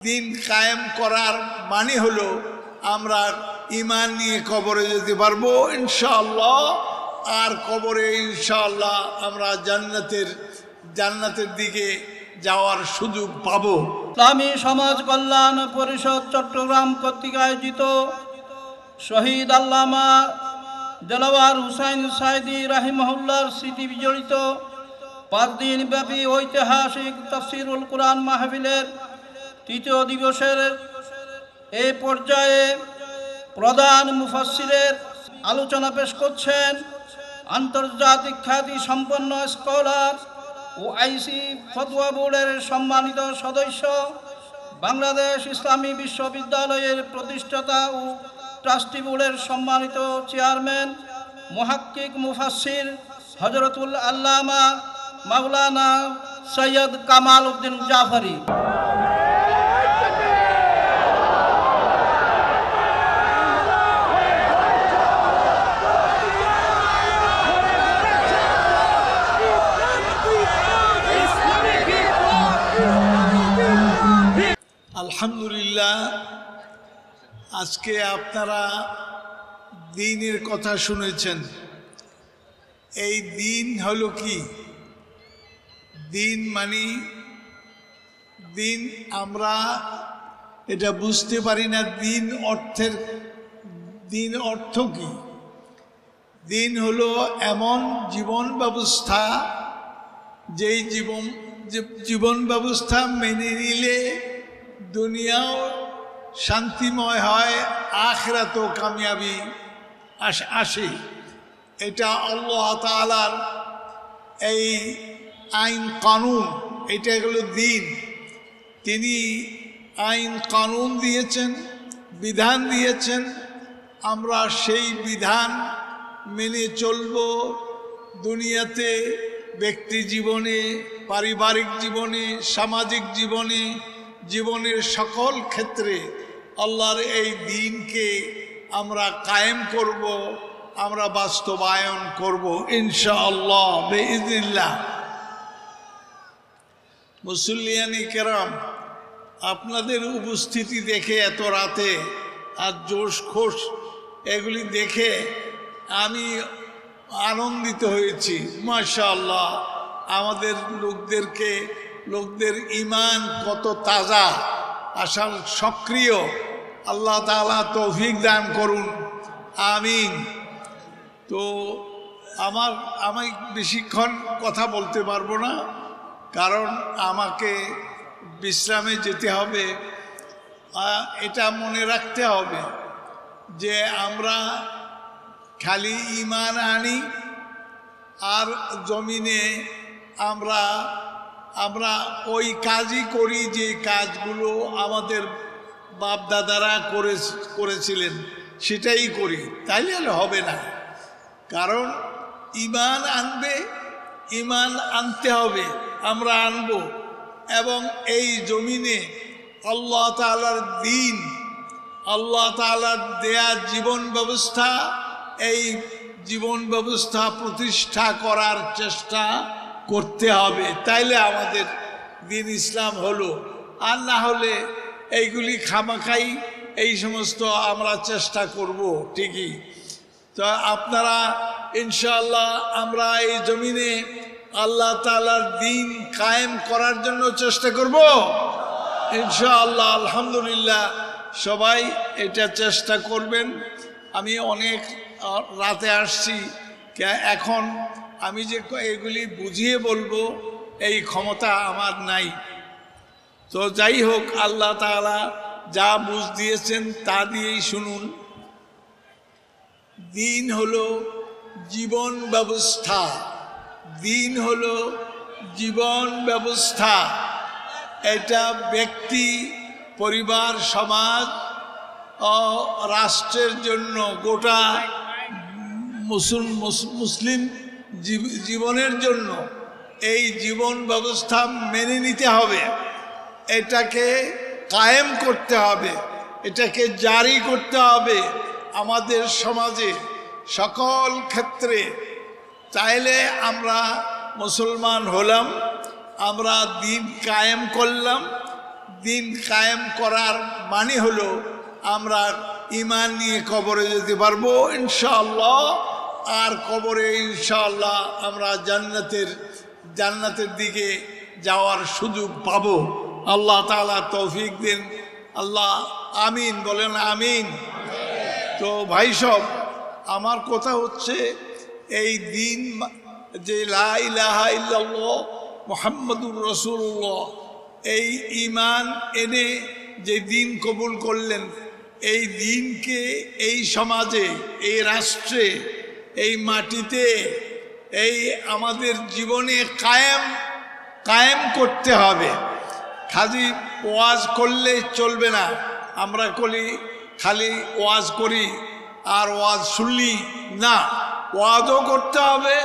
দিন কায়েম করার মানে হলো আমরা ইমান নিয়ে কবরে যেতে পারব ইনশাল্লাহ আর কবরে ইনশাল্লাহ আমরা জান্নাতের জান্নাতের দিকে যাওয়ার সুযোগ পাবো। ইসলামী সমাজ কল্যাণ পরিষদ চট্টগ্রাম কর্তৃক আয়োজিত শহীদ আল্লামা দেলাওয়ার হুসাইন সাইদি রাহিমহুল্লার স্মৃতি বিজড়িত পাঁচ দিন ব্যাপী ঐতিহাসিক তফসিরুল কোরআন মাহফিলের তৃতীয় দিবসের এই পর্যায়ে প্রধান মুফাসসিরের আলোচনা পেশ করছেন আন্তর্জাতিক খ্যাতি সম্পন্ন স্কলার ও আইসি ফতোয়া বোর্ডের সম্মানিত সদস্য, বাংলাদেশ ইসলামী বিশ্ববিদ্যালয়ের প্রতিষ্ঠাতা ও ট্রাস্টি বোর্ডের সম্মানিত চেয়ারম্যান, মোহাক্কিক মুফাসসির হজরতুল আল্লামা মাওলানা সৈয়দ কামাল উদ্দিন জাফরি। আলহামদুলিল্লাহ, আজকে আপনারা দিনের কথা শুনেছেন। এই দিন হলো কি? দিন মানে দিন আমরা এটা বুঝতে পারি না, দিন অর্থের, দিন অর্থ কি? দিন হলো এমন জীবন ব্যবস্থা, যেই জীবন জীবন ব্যবস্থা মেনে নিলে দুনিয়াও শান্তিময় হয়, আখরাতও কামিয়াবি। আস- এটা আল্লাহ তালার এই আইন কানুন, এটা হলো দিন। তিনি আইন কানুন দিয়েছেন, বিধান দিয়েছেন। আমরা সেই বিধান মেনে চলব দুনিয়াতে, ব্যক্তি জীবনে, পারিবারিক জীবনে, সামাজিক জীবনে জীবনের সকল ক্ষেত্রে আল্লাহর এই দিনকে আমরা কায়েম করব, আমরা বাস্তবায়ন করব, ইনশাআল্লাহ বেইজিল্লাহ মুসল্লিয়ানি কেরাম, আপনাদের উপস্থিতি দেখে এত রাতে আর জোশ খোশ, এগুলি দেখে আমি আনন্দিত হয়েছি, মাশাআল্লাহ। আমাদের লোকদেরকে লোকদের ইমান কত তাজা আসল সক্রিয়। আল্লাহ তাআলা তৌফিক দান করুন। আমিন। তো আমার, আমি বেশিক্ষণ কথা বলতে পারব না, কারণ আমাকে বিশ্রামে যেতে হবে। এটা মনে রাখতে হবে যে আমরা খালি ইমান আনি আর জমিনে আমরা আমরা ওই কাজই করি যে কাজগুলো আমাদের বাপ দাদারা করে, করেছিলেন, সেটাই করি। তাইলে আর হবে না। কারণ ইমান আনবে, ইমান আনতে হবে, আমরা আনব। এবং এই জমিনে আল্লাহ তালার দিন, আল্লাহ তালার দেয়া জীবন ব্যবস্থা, এই জীবন ব্যবস্থা প্রতিষ্ঠা করার চেষ্টা করতে হবে। তাইলে আমাদের দিন ইসলাম হলো। আর না হলে এইগুলি খামাখাই, এই সমস্ত আমরা চেষ্টা করব, ঠিকই। তো আপনারা, ইনশাআল্লাহ, আমরা এই জমিনে আল্লাহ তালার দিন কায়েম করার জন্য চেষ্টা করব। ইনশাআল্লাহ, আলহামদুলিল্লাহ, সবাই এটা চেষ্টা করবেন। আমি অনেক রাতে আসছি। এখন আমি যে এগুলি বুঝিয়ে বলব, এই ক্ষমতা আমার নাই। তো যাই হোক, আল্লাহ তাআলা যা বুঝ দিয়েছেন তা দিয়েই শুনুন। দিন হলো জীবন ব্যবস্থা। দিন হলো জীবন ব্যবস্থা। এটা ব্যক্তি, পরিবার, সমাজ ও রাষ্ট্রের জন্য গোটা মুসুল, মুস- মুসলিম জীবনের জন্য এই জীবন ব্যবস্থা মেনে নিতে হবে। এটাকে কায়েম করতে হবে, এটাকে জারি করতে হবে আমাদের সমাজে সকল ক্ষেত্রে। চাইলে আমরা মুসলমান হলাম, আমরা দিন কায়েম করলাম। দিন কায়েম করার মানে হলো আমরা ইমান নিয়ে কবরে যেতে পারব, ইনশাআল্লাহ। আর কবরে ইনশাআল্লাহ আমরা জান্নাতের জান্নাতের দিকে যাওয়ার সুযোগ পাবো। আল্লাহ তাআলা তৌফিক দিন। আল্লাহ আমিন, বলেন আমিন। তো ভাই সব, আমার কথা হচ্ছে এই দিন যে লা ইলাহা ইল্লাল্লাহ মোহাম্মদুর রসুল্লাহ এই ইমান এনে যে দিন কবুল করলেন, এই দিনকে এই সমাজে, এই রাষ্ট্রে এই মাটিতে এই আমাদের জীবনে কায়েম কায়েম করতে হবে। খালি ওয়াজ করলে চলবে না। আমরা করি খালি ওয়াজ করি আর ওয়াজ শুনলি না। ওয়াজও করতে হবে,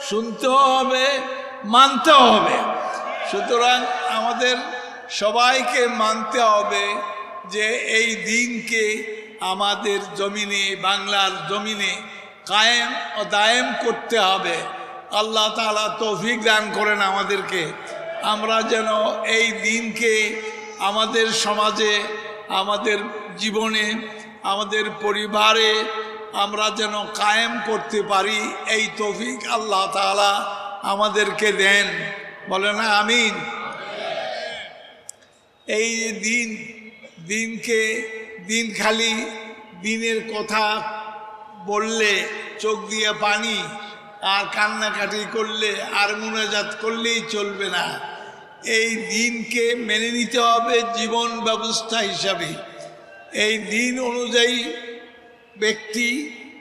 শুনতেও হবে, মানতেও হবে। সুতরাং আমাদের সবাইকে মানতে হবে যে এই দিনকে আমাদের জমিনে, বাংলার জমিনে কায়েম ও দায়েম করতে হবে। আল্লাহ তালা তৌফিক দান করেন আমাদেরকে। আমরা যেন এই দিনকে আমাদের সমাজে, আমাদের জীবনে, আমাদের পরিবারে আমরা যেন কায়েম করতে পারি, এই তৌফিক আল্লাহ তালা আমাদেরকে দেন। বলে না, আমিন? এই দিন, দিনকে দিন খালি দিনের কথা বললে চোখ দিয়ে পানি আর কান্নাকাটি করলে আর মুনাজাত করলেই চলবে না। এই দিনকে মেনে নিতে হবে জীবন ব্যবস্থা হিসাবে। এই দিন অনুযায়ী ব্যক্তি,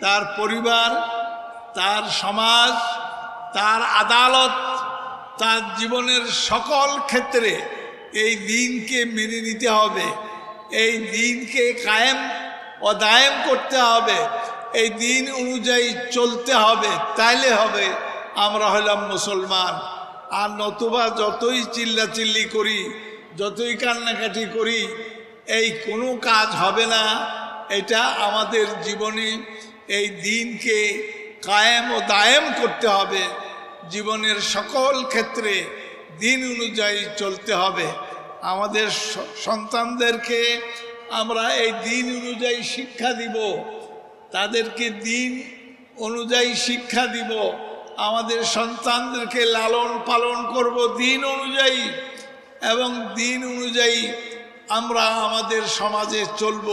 তার পরিবার, তার সমাজ, তার আদালত, তার জীবনের সকল ক্ষেত্রে এই দিনকে মেনে নিতে হবে। এই দিনকে কায়েম ও দায়েম করতে হবে। এই দিন অনুযায়ী চলতে হবে, তাইলে হবে। আমরা হলাম মুসলমান। আর নতুবা যতই চিল্লাচিল্লি করি, যতই কান্নাকাটি করি, এই কোনো কাজ হবে না। এটা আমাদের জীবনে এই দিনকে কায়েম ও দায়েম করতে হবে। জীবনের সকল ক্ষেত্রে দিন অনুযায়ী চলতে হবে। আমাদের সন্তানদেরকে আমরা এই দিন অনুযায়ী শিক্ষা দিব। তাদেরকে দিন অনুযায়ী শিক্ষা দিব। আমাদের সন্তানদেরকে লালন পালন করব দিন অনুযায়ী এবং দিন অনুযায়ী আমরা আমাদের সমাজে চলব।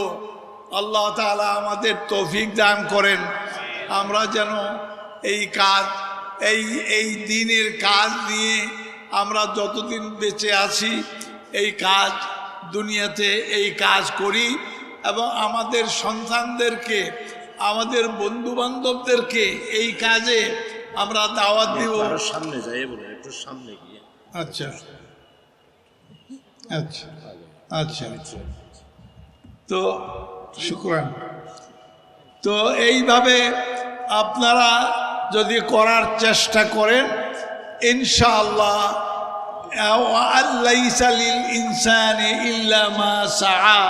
আল্লাহ তাআলা আমাদের তৌফিক দান করেন। আমরা যেন এই কাজ, এই এই দিনের কাজ নিয়ে আমরা যতদিন বেঁচে আছি, এই কাজ, দুনিয়াতে এই কাজ করি এবং আমাদের সন্তানদেরকে আমাদের বন্ধু বান্ধবদেরকে এই কাজে আমরা দাওয়াত দিব। সামনে যাই বলে একটু সামনে গিয়ে। আচ্ছা। আচ্ছা। আচ্ছা। তো শুক্রান। তো এইভাবে আপনারা যদি করার চেষ্টা করেন ইনশাআল্লাহ ইনসানে ইল্লামা সাহা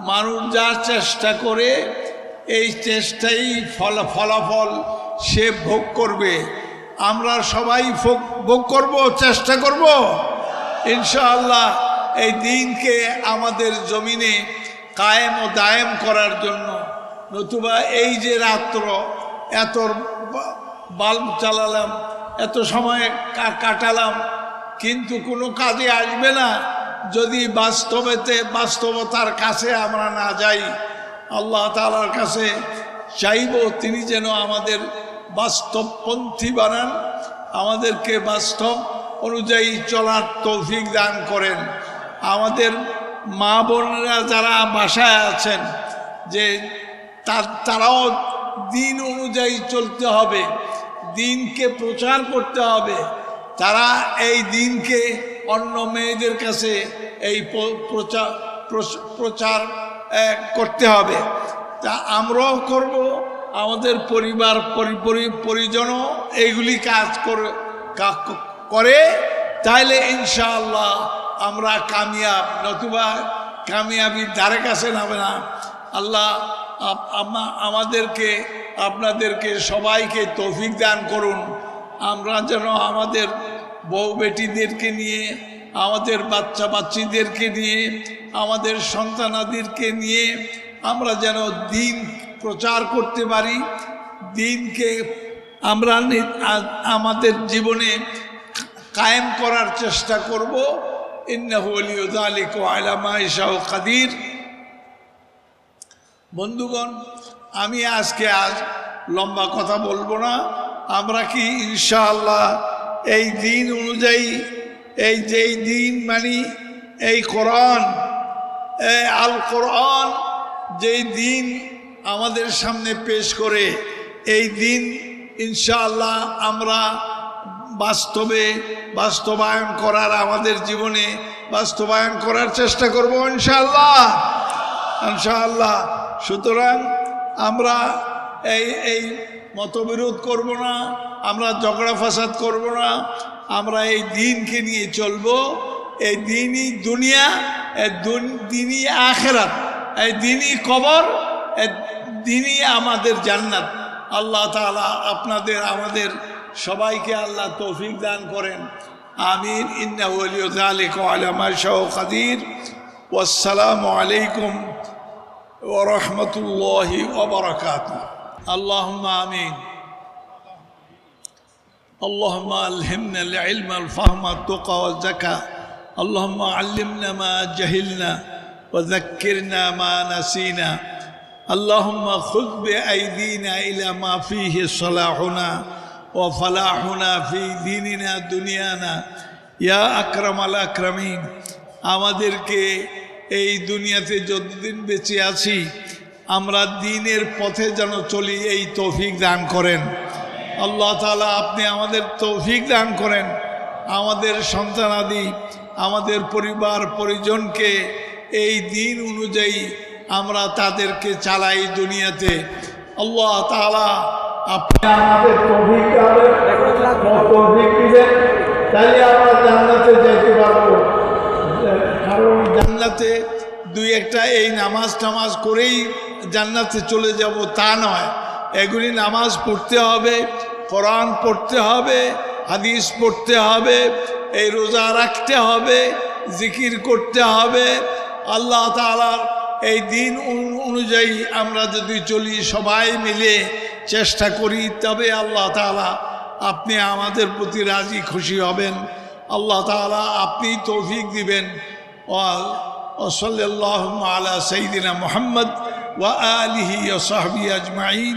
মানুষ যা চেষ্টা করে এই চেষ্টাই ফল, ফলাফল সে ভোগ করবে। আমরা সবাই ভোগ- করব, চেষ্টা করব? ইনশাআল্লাহ এই দিনকে আমাদের জমিনে কায়েম ও দায়েম করার জন্য। নতুবা এই যে রাত্র, এত বাল্ব চালালাম এত সময় কাটালাম, কিন্তু কোনো কাজে আসবে না। যদি বাস্তবেতে, বাস্তবতার কাছে আমরা না যাই আল্লাহ তালার কাছে চাইব তিনি যেন আমাদের বাস্তবপন্থী বানান, আমাদেরকে বাস্তব অনুযায়ী চলার তৌফিক দান করেন। আমাদের মা বোনেরা যারা বাসায় আছেন, যে তার- তারাও দিন অনুযায়ী চলতে হবে, দিনকে প্রচার করতে হবে। তারা এই দিনকে অন্য মেয়েদের কাছে এই প্রচার প্রচার করতে হবে। তা আমরাও করব, আমাদের পরিবার, পরি- পরি- পরিজনও এইগুলি কাজ করে করে। তাইলে ইনশাআল্লাহ আমরা কামিয়াব, নতুবা কামিয়াবির ধারে কাছে নামে না। আল্লাহ আমাদেরকে, আপনাদেরকে সবাইকে তৌফিক দান করুন। আমরা যেন আমাদের বউ বেটিদেরকে নিয়ে আমাদের বাচ্চা বাচ্চিদেরকে নিয়ে, আমাদের সন্তানাদিরকে নিয়ে আমরা যেন দিন প্রচার করতে পারি, দিনকে আমরা আমাদের জীবনে কায়েম করার চেষ্টা করব। কাদির। বন্ধুগণ, আমি আজকে আজ লম্বা কথা বলব না। আমরা কি ইনশাআল্লাহ এই দিন অনুযায়ী এই যেই দিন মানি, এই কোরআন, এই আল কোরআন যেই দিন আমাদের সামনে পেশ করে, এই দিন ইনশাআল্লাহ আমরা বাস্তবে বাস্তবায়ন করার আমাদের জীবনে বাস্তবায়ন করার চেষ্টা করব ইনশাআল্লাহ। ইনশাআল্লাহ। সুতরাং আমরা এই এই মতবিরোধ করব না, আমরা ঝগড়া ফাসাদ করব না আমরা এই দিনকে নিয়ে চলবো। এই দিনই দুনিয়া দিনই আখেরাত, এই দিনই কবর দিনই আমাদের জান্নাত। আল্লাহ তালা আপনাদের, আমাদের সবাইকে আল্লাহ তৌফিক দান করেন। আমির ইন্দির ওসালামু আলাইকুম ও রহমতুল্লাহি ওবরাকাত আল্লাহ আমিন। اللهم ألهمنا العلم الفهم التقى والزكاة اللهم علمنا ما جهلنا وذكرنا ما نسينا اللهم خذ بأيدينا إلى ما فيه صلاحنا وفلاحنا في ديننا دنيانا يا أكرم الأكرمين আমাদেরকে এই দুনিয়াতে যতদিন বেঁচে আছি আমরা দিনের পথে যেন চলি এই তৌফিক দান করেন আল্লাহ তালা আপনি আমাদের তৌফিক দান করেন। আমাদের সন্তানাদি আমাদের পরিবার, পরিজনকে এই দিন অনুযায়ী আমরা তাদেরকে চালাই দুনিয়াতে। আল্লাহ তালা আপনি আমাদের তাহলে আমরা জান্নাতে যেতে পারব। কারণ জান্নাতে দুই একটা এই নামাজ টামাজ করেই জান্নাতে চলে যাব, তা নয়। এগুলি নামাজ পড়তে হবে, কোরআন পড়তে হবে, হাদিস পড়তে হবে, এই রোজা রাখতে হবে, জিকির করতে হবে। আল্লাহ তালার এই দিন অনুযায়ী আমরা যদি চলি সবাই মিলে চেষ্টা করি, তবে আল্লাহ তালা আপনি আমাদের প্রতি রাজি খুশি হবেন। আল্লাহ তালা আপনি তৌফিক দিবেন। ওসল্লাহ আলা সঈদিনা মোহাম্মদ ওয়া আলিহি ও সাহবি আজমাইন।